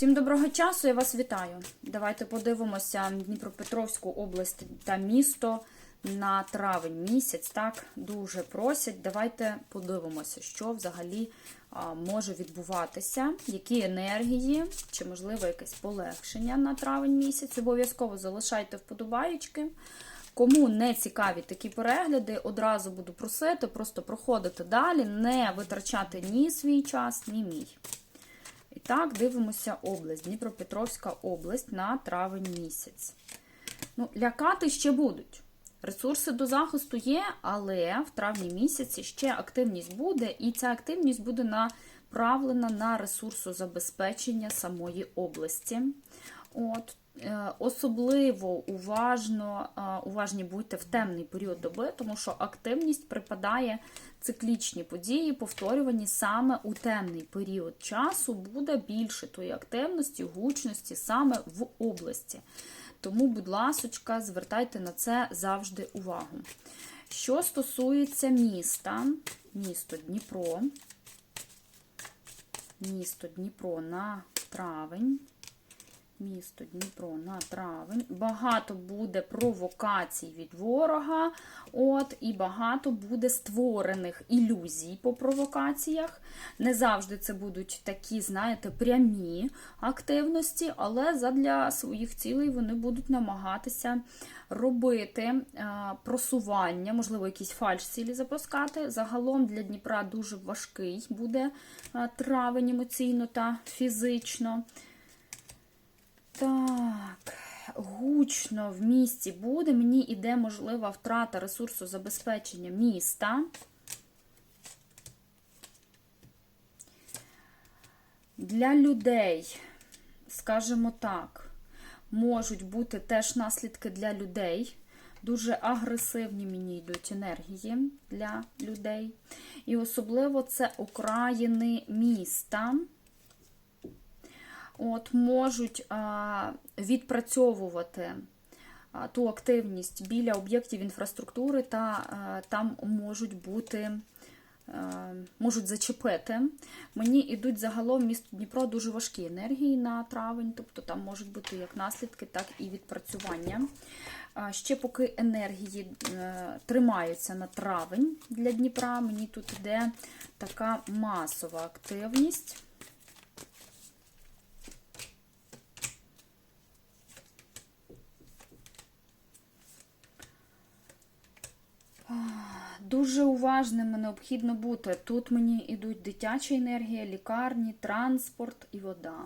Всім доброго часу, я вас вітаю. Давайте подивимося Дніпропетровську область та місто на травень місяць. Так, дуже просять. Давайте подивимося, що взагалі може відбуватися, які енергії, чи, можливо, якесь полегшення на травень місяць. Обов'язково залишайте вподобаєчки. Кому не цікаві такі перегляди, одразу буду просити, просто проходити далі, не витрачати ні свій час, ні мій. І так, дивимося область. Дніпропетровська область на травень місяць. Ну, Лякати ще будуть. Ресурси до захисту є, але в травні місяці ще активність буде, і ця активність буде направлена на ресурсозабезпечення самої області. От, Особливо уважно, е, уважні будьте в темний період доби, тому що активність припадає циклічні події, повторювані саме у темний період часу, буде більше тої активності, гучності саме в області. Тому, будь ласочка, звертайте на це завжди увагу. Що стосується міста, місто Дніпро, місто Дніпро на травень. Місто Дніпро на травень. Багато буде провокацій від ворога, от, і багато буде створених ілюзій по провокаціях. Не завжди це будуть такі, знаєте, прямі активності, але задля своїх цілей вони будуть намагатися робити а, просування, можливо, якісь фальш-цілі запускати. Загалом для Дніпра дуже важкий буде а, травень емоційно та фізично. Так, гучно в місті буде. Мені йде можлива втрата ресурсу забезпечення міста. Для людей, скажімо так, можуть бути теж наслідки для людей. Дуже агресивні мені йдуть енергії для людей. І особливо це окраїни міста от, можуть а, відпрацьовувати а, ту активність біля об'єктів інфраструктури, та а, там можуть бути. Можуть зачепити. Мені йдуть загалом місто Дніпро дуже важкі енергії на травень, тобто там можуть бути як наслідки, так і відпрацювання. Ще поки енергії е, тримаються на травень для Дніпра, мені тут йде така масова активність. Дуже уважними необхідно бути. Тут мені йдуть дитяча енергія, лікарні, транспорт і вода.